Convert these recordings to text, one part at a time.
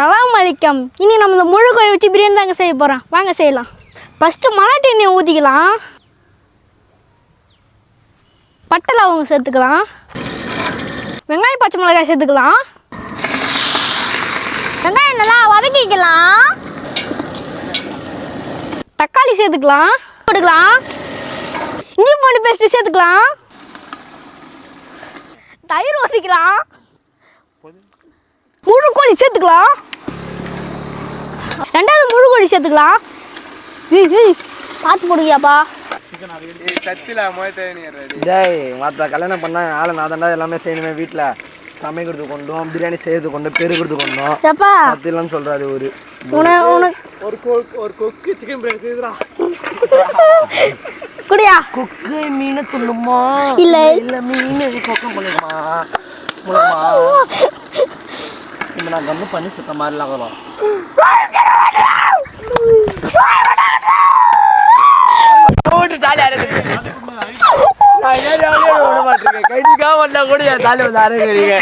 சலாம் அலைக்கம் இனி நம்ம இந்த முழு கோழி வச்சு பிரியாணி தாங்க செய்ய போகிறோம் வாங்க செய்யலாம். ஃபஸ்ட்டு மராட்டி எண்ணெய் ஊற்றிக்கலாம் பட்டை லவங்க சேர்த்துக்கலாம். வெங்காயம் பச்சை மிளகாய் சேர்த்துக்கலாம். வெங்காயம் நல்லா வதக்கிக்கலாம் தக்காளி சேர்த்துக்கலாம். போட்டுக்கலாம். இஞ்சி பூண்டு பேஸ்ட்டு சேர்த்துக்கலாம். தயிர் ஊற்றிக்கலாம் முழு கோழி சேர்த்துக்கலாம். கோழி சேர்த்துக்கலாம் பார்த்து போடுங்கயாப்பா. ஜெய் மற்ற கல்யாணம் பண்ண ஆளை நான் தாண்டா எல்லாமே செய்யணுமே வீட்டில் சமைக்கிறது கொண்டும் பிரியாணி செய்யறது கொண்டும் பெருகிறது கொண்டும். எப்பா? பத்திலாம் சொல்றாரு ஒரு ஒரு ஒரு கொக்கு சிக்கன் பிரியாணி செய்யுதுடா குடியா. கொக்கு மீனை துண்ணுமா இல்லை. இல்ல மீன். கொக்கம் பண்ணுமா நான் கம்மி பண்ணி சுத்த மாதிரிலாம் வரும் வந்தா கூட என் ஜாலியா வந்து அரைக்கிறீங்க.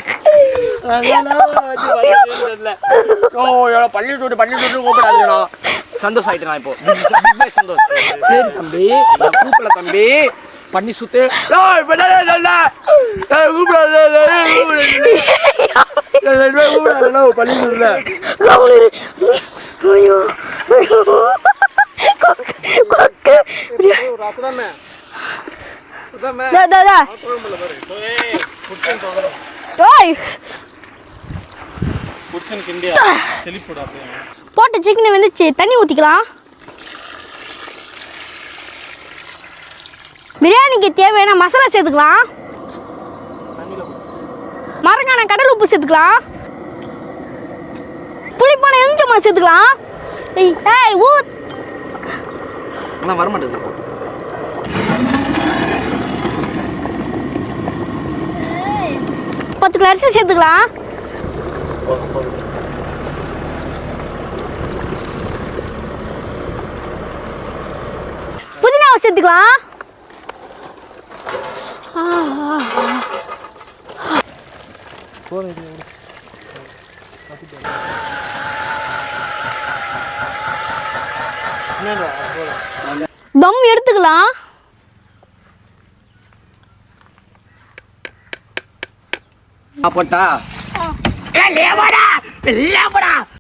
ஓ எவ்வளோ பள்ளி விட்டு பள்ளி விட்டு கூப்பிடாதீங்கண்ணா சந்தோஷம் ஆயிட்டு நான் இப்போ. சந்தோஷம் சரி தம்பி. கூப்பிடல தம்பி. பண்ணி சுத்து. கூப்பிடாத, ஏய், கூப்பிடாத. ஏய், ரெண்டு பேரும் கூப்பிடாதண்ணா, பள்ளி விட்டுல. ஐயோ ஐயோ கொக்கு தா, தா, தா. ஓய் போட்ட சிக்கனை வந்துச்சு தண்ணி ஊற்றிக்கலாம் பிரியாணிக்கு தேவையான மசாலா சேர்த்துக்கலாம். மரக்கான கடல் உப்பு சேர்த்துக்கலாம். புளிப்பான எலுமிச்சம்பழம் சேர்த்துக்கலாம். ஏய் ஆனா வரமாட்டேங்குது பத்து கிலோ அரிசி சேர்த்துக்கலாம். புதினாவை சேர்த்துக்கலாம். தம் எடுத்துக்கலாம். போட்டா